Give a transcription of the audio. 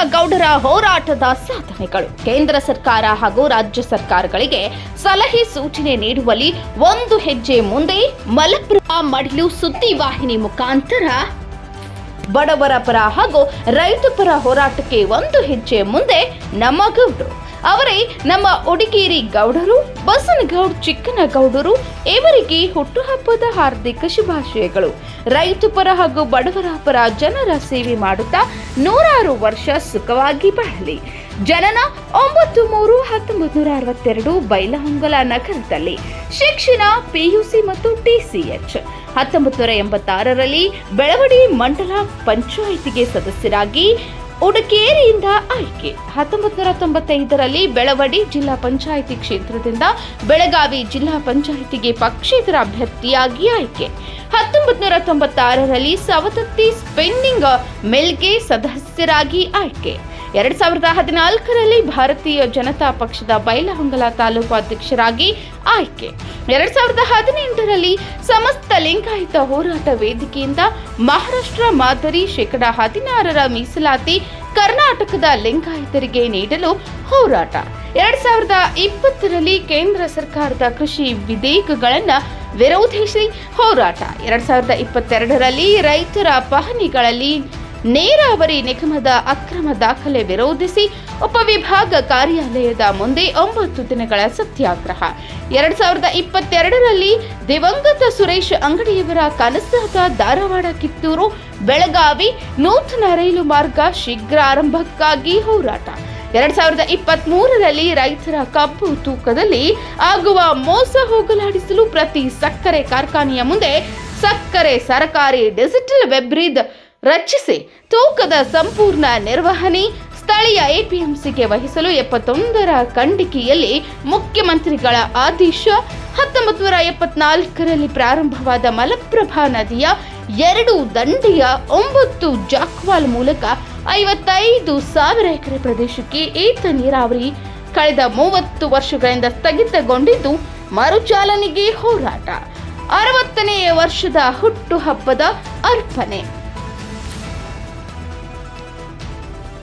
ಹೋರಾಟದ ಸಾಧನೆಗಳು. ಕೇಂದ್ರ ಸರ್ಕಾರ ಹಾಗೂ ರಾಜ್ಯ ಸರ್ಕಾರಗಳಿಗೆ ಸಲಹೆ ಸೂಚನೆ ನೀಡುವಲ್ಲಿ ಒಂದು ಹೆಜ್ಜೆ ಮುಂದೆ ಮಲಪ್ರಭಾ ಮಡಿಲು ಸುದ್ದಿವಾಹಿನಿ ಮುಖಾಂತರ ಬಡವರ ಪರ ಹಾಗೂ ರೈತ ಪರ ಹೋರಾಟಕ್ಕೆ ಒಂದು ಹೆಜ್ಜೆ ಮುಂದೆ ನಮ್ಮ ಗೌಡರು ಅವರೇ ನಮ್ಮ ಉಡಿಗೇರಿ ಗೌಡರು, ಬಸನಗೌಡ್ ಚಿಕ್ಕನಗೌಡರು, ಇವರಿಗೆ ಹುಟ್ಟುಹಬ್ಬದ ಹಾರ್ದಿಕ ಶುಭಾಶಯಗಳು. ರೈತ ಪರ ಹಾಗೂ ಬಡವರ ಪರ ಜನರ ಸೇವೆ ಮಾಡುತ್ತಾ ನೂರಾರು ವರ್ಷ ಸುಖವಾಗಿ ಬಾಳಲಿ. ಜನನ ಒಂಬತ್ತು ಮೂರು ಹತ್ತೊಂಬತ್ತು ನೂರ ಅರವತ್ತೆರಡು ಬೈಲಹೊಂಗಲ ನಗರದಲ್ಲಿ. ಶಿಕ್ಷಣ, ಪಿಯುಸಿ ಮತ್ತು ಟಿಸಿಎಚ್. ಹತ್ತೊಂಬತ್ತು ನೂರ ಎಂಬತ್ತಾರರಲ್ಲಿ ಬೆಳವಡಿ ಮಂಡಲ ಪಂಚಾಯಿತಿಗೆ ಸದಸ್ಯರಾಗಿ ಉಡಕೇರಿಯಿಂದ ಆಯ್ಕೆ. ಹತ್ತೊಂಬತ್ತು ನೂರ ತೊಂಬತ್ತೈದರಲ್ಲಿ ಬೆಳವಡಿ ಜಿಲ್ಲಾ ಪಂಚಾಯಿತಿ ಕ್ಷೇತ್ರದಿಂದ ಬೆಳಗಾವಿ ಜಿಲ್ಲಾ ಪಂಚಾಯಿತಿಗೆ ಪಕ್ಷೇತರ ಅಭ್ಯರ್ಥಿಯಾಗಿ ಆಯ್ಕೆ. ಹತ್ತೊಂಬತ್ತು ನೂರ ತೊಂಬತ್ತಾರರಲ್ಲಿ ಸವದತ್ತಿ ಸ್ಪಿನ್ನಿಂಗ್ ಮೆಲ್ಗೆ ಸದಸ್ಯರಾಗಿ ಆಯ್ಕೆ. ಎರಡ್ ಸಾವಿರದ ಹದಿನಾಲ್ಕರಲ್ಲಿ ಭಾರತೀಯ ಜನತಾ ಪಕ್ಷದ ಬೈಲಹೊಂಗಲ ತಾಲೂಕು ಅಧ್ಯಕ್ಷರಾಗಿ ಆಯ್ಕೆ. ಎರಡ್ ಸಾವಿರದ ಹದಿನೆಂಟರಲ್ಲಿ ಸಮಸ್ತ ಲಿಂಗಾಯತ ಹೋರಾಟ ವೇದಿಕೆಯಿಂದ ಮಹಾರಾಷ್ಟ್ರ ಮಾದರಿ ಶೇಕಡ ಹದಿನಾರರ ಮೀಸಲಾತಿ ಕರ್ನಾಟಕದ ಲಿಂಗಾಯತರಿಗೆ ನೀಡಲು ಹೋರಾಟ. ಎರಡ್ ಸಾವಿರದ ಇಪ್ಪತ್ತರಲ್ಲಿ ಕೇಂದ್ರ ಸರ್ಕಾರದ ಕೃಷಿ ವಿಧೇಯಕಗಳನ್ನು ವಿರೋಧಿಸಿ ಹೋರಾಟ. ಎರಡ್ ಸಾವಿರದ ಇಪ್ಪತ್ತೆರಡರಲ್ಲಿ ರೈತರ ಪಹಣಿಗಳಲ್ಲಿ ನೇರಾವರಿ ನಿಗಮದ ಅಕ್ರಮ ದಾಖಲೆ ವಿರೋಧಿಸಿ ಉಪವಿಭಾಗ ಕಾರ್ಯಾಲಯದ ಮುಂದೆ ಒಂಬತ್ತು ದಿನಗಳ ಸತ್ಯಾಗ್ರಹ. ಎರಡ್ ಸಾವಿರದ ಇಪ್ಪತ್ತೆರಡರಲ್ಲಿ ದಿವಂಗತ ಸುರೇಶ್ ಅಂಗಡಿಯವರ ಕನಸಾದ ಧಾರವಾಡ, ಕಿತ್ತೂರು, ಬೆಳಗಾವಿ ನೂತನ ರೈಲು ಮಾರ್ಗ ಶೀಘ್ರ ಆರಂಭಕ್ಕಾಗಿ ಹೋರಾಟ. ಎರಡ್ ಸಾವಿರದ ಇಪ್ಪತ್ತ್ ಮೂರರಲ್ಲಿ ರೈತರ ಕಬ್ಬು ತೂಕದಲ್ಲಿ ಆಗುವ ಮೋಸ ಹೋಗಲಾಡಿಸಲು ಪ್ರತಿ ಸಕ್ಕರೆ ಕಾರ್ಖಾನೆಯ ಮುಂದೆ ಸಕ್ಕರೆ, ಸರಕಾರಿ, ಡಿಜಿಟಲ್ ವೆಬ್ರಿದ್ ರಚಿಸಿ. ತೂಕದ ಸಂಪೂರ್ಣ ನಿರ್ವಹಣೆ ಸ್ಥಳೀಯ ಎಪಿಎಂಸಿಗೆ ವಹಿಸಲು ಎಪ್ಪತ್ತೊಂದರ ಖಂಡಿಕೆಯಲ್ಲಿ ಮುಖ್ಯಮಂತ್ರಿಗಳ ಆದೇಶ. ಹತ್ತೊಂಬತ್ತು ನೂರ ಎಪ್ಪತ್ನಾಲ್ಕರಲ್ಲಿ ಪ್ರಾರಂಭವಾದ ಮಲಪ್ರಭಾ ನದಿಯ ಎರಡು ದಂಡೆಯ ಒಂಬತ್ತು ಜಾಕ್ವಾಲ್ ಮೂಲಕ ಐವತ್ತೈದು ಸಾವಿರ ಎಕರೆ ಪ್ರದೇಶಕ್ಕೆ ಏತ ನೀರಾವರಿ ಕಳೆದ ಮೂವತ್ತು ವರ್ಷಗಳಿಂದ ಸ್ಥಗಿತಗೊಂಡಿದ್ದು ಮರುಚಾಲನೆಗೆ ಹೋರಾಟ. ಅರವತ್ತನೆಯ ವರ್ಷದ ಹುಟ್ಟುಹಬ್ಬದ ಅರ್ಪಣೆ.